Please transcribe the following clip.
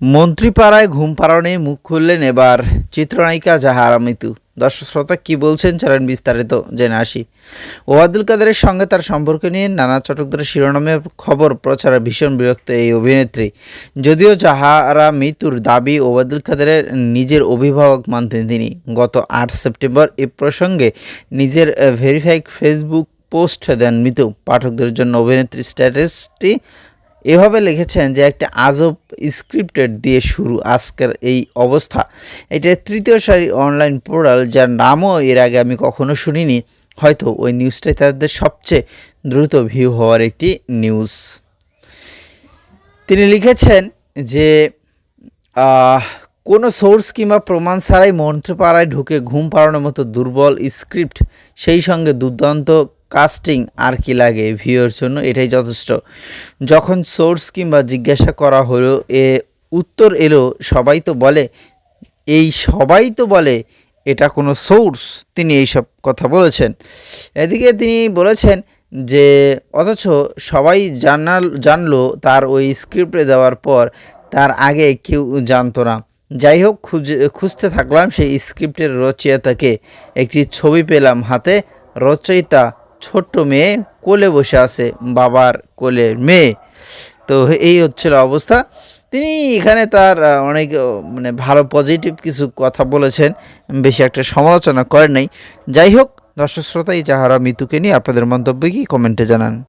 মন্ত্রীপাড়ায় ঘুম পাড়ানে মুখ খুললেন এবার চিত্রনায়িকা জাহারা মিতু দর্শক শ্রোতা, কী বলছেন চলেন বিস্তারিত জেনে আসি। ওয়াদুল কাদেরের সঙ্গে তার সম্পর্ক নিয়ে নানা চটকদারের শিরোনামে খবর প্রচারে ভীষণ বিরক্ত এই অভিনেত্রী। যদিও জাহারা মিতুর দাবি ওবায়দুল কাদেরের নিজের অভিভাবক মানতেন তিনি। গত আট সেপ্টেম্বর এ প্রসঙ্গে নিজের ভেরিফাইড ফেসবুক পোস্ট দেন মিতু। পাঠকদের জন্য অভিনেত্রী স্ট্যাটাসটি এভাবে লিখেছেন যে একটা আজব স্ক্রিপ্টেড দিয়ে শুরু আজকের এই অবস্থা। এটা তৃতীয় সারি অনলাইন পোর্টাল, যার নামও এর আগে আমি কখনো শুনিনি। হয়তো ওই নিউজটাই তাদের সবচেয়ে দ্রুত ভিউ হওয়ার একটি নিউজ। তিনি লিখেছেন যে কোনো সোর্স কিংবা প্রমাণ ছাড়াই মন্ত্রপাড়ায় ঢুকে ঘুম পাড়ানোর মতো দুর্বল স্ক্রিপ্ট, সেই সঙ্গে দুর্দান্ত কাস্টিং আর কি লাগে ভিউয়ের জন্য, এটাই যথেষ্ট। যখন সোর্স কিংবা জিজ্ঞাসা করা হলো, এ উত্তর এলো, সবাই তো বলে, এই সবাই তো বলে এটা কোনো সোর্স, তিনি এইসব কথা বলেছেন। এদিকে তিনি বলেছেন যে, অথচ সবাই জানাল, জানলো তার ওই স্ক্রিপ্টে দেওয়ার পর, তার আগে কেউ জানতো না। যাই হোক, খুঁজে, খুঁজতে থাকলাম সেই স্ক্রিপ্টের রচয়িতাকে। একটি ছবি পেলাম হাতে, রচয়িতা ছোট্ট মেয়ে কোলে বসে আছে, বাবার কোলের মেয়ে। তো এই হচ্ছিল অবস্থা। তিনি এখানে তার অনেক মানে ভালো পজিটিভ কিছু কথা বলেছেন, বেশি একটা সমালোচনা করেন নাই। যাই হোক, দর্শক শ্রোতা, এই যাহারা মিতুকে নিয়ে আপনাদের মন্তব্য কি কমেন্টে জানান।